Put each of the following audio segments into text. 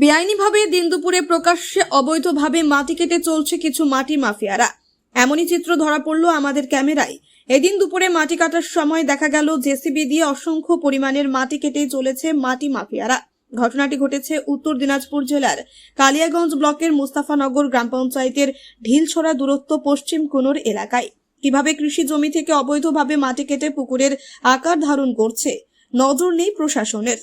বেআইনিভাবে দিন দুপুরে প্রকাশ্যে অবৈধভাবে মাটি কেটে চলছে কিছু মাটি মাফিয়ারা। এমনই চিত্র ধরা পড়ল আমাদের ক্যামেরায়। এদিন দুপুরে মাটি কাটার সময় দেখা গেল জেসিবি দিয়ে অসংখ্য পরিমাণের মাটি কেটে চলেছে মাটি মাফিয়ারা। ঘটনাটি ঘটেছে উত্তর দিনাজপুর জেলার কালিয়াগঞ্জ ব্লকের মুস্তাফানগর গ্রাম পঞ্চায়েতের ঢিলছড়া দূরত্ব পশ্চিম কুনোর এলাকায়। কীভাবে কৃষি জমি থেকে অবৈধভাবে মাটি কেটে পুকুরের আকার ধারণ করছে, নজর নেই প্রশাসনের।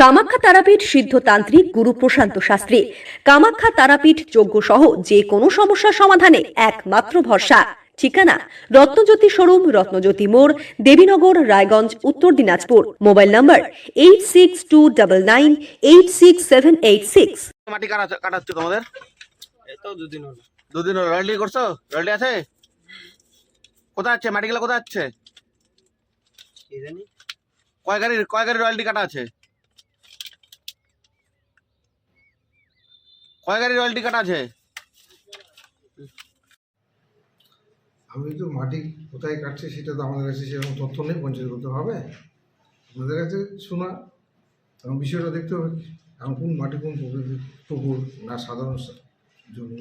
কামাখ্যা তারাপীঠ সিদ্ধতান্ত্রিক গুরু প্রশান্ত শাস্ত্রী। কামাখ্যা তারাপীঠ যজ্ঞ সহ যে কোনো সমস্যার সমাধানে একমাত্র ভরসা। ঠিকানা রত্নজ্যোতি শোরুম রত্নজ্যোতি মোড় Debinagar Raiganj Uttar Dinajpur. Mobile number eight six two double nine eight six seven eight six মাটি কাটা কাটাচ্ছ তোমাদের? এই তো দুদিন হলো। দুদিন রয়্যালটি করছ? রয়্যালটি আছে? কোথায় আছে? মাটিগুলো কোথায় আছে? কি কয় গাড়ির কয় গাড়ির রয়্যালটি কাটা আছে? কয় গাড়ির রয়্যালটি কাটা আছে? আমি তো মাটি কোথায় কাটছে সেটা তো আমাদের কাছে সেরকম তথ্য নেই পঞ্চায়েত করতে হবে। আপনাদের কাছে শোনা এখন বিষয়টা দেখতে হবে এখন কোন মাটি কোন পুকুর পুকুর না সাধারণ জমি।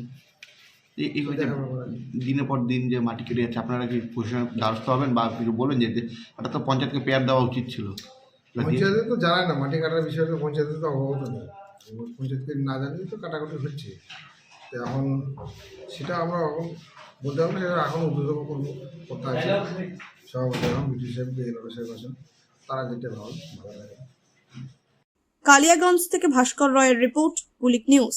দিনের পর দিন যে মাটি কেটে যাচ্ছে আপনারা কি প্রশাসনের দ্বারস্থ হবেন বা কিছু বলবেন যে এটা তো পঞ্চায়েতকে পেয়ার দেওয়া উচিত ছিল। পঞ্চায়েতে তো জানায় না মাটি কাটার বিষয়টা পঞ্চায়েতে তো অবগত নেই। পঞ্চায়েতকে না জানিয়ে তো কাটাকাটি হচ্ছে। তো এখন সেটা আমরা এখন বলতে পারব সেটা এখন উদ্যোগ করব, করতে আছে সভাপতি এখন বিটি সাহেব সাহেব আছেন, তারা যেটা ভালো ভালো লাগে। কালিয়াগঞ্জ থেকে ভাস্কর রয়ের রিপোর্ট কুলিক নিউজ।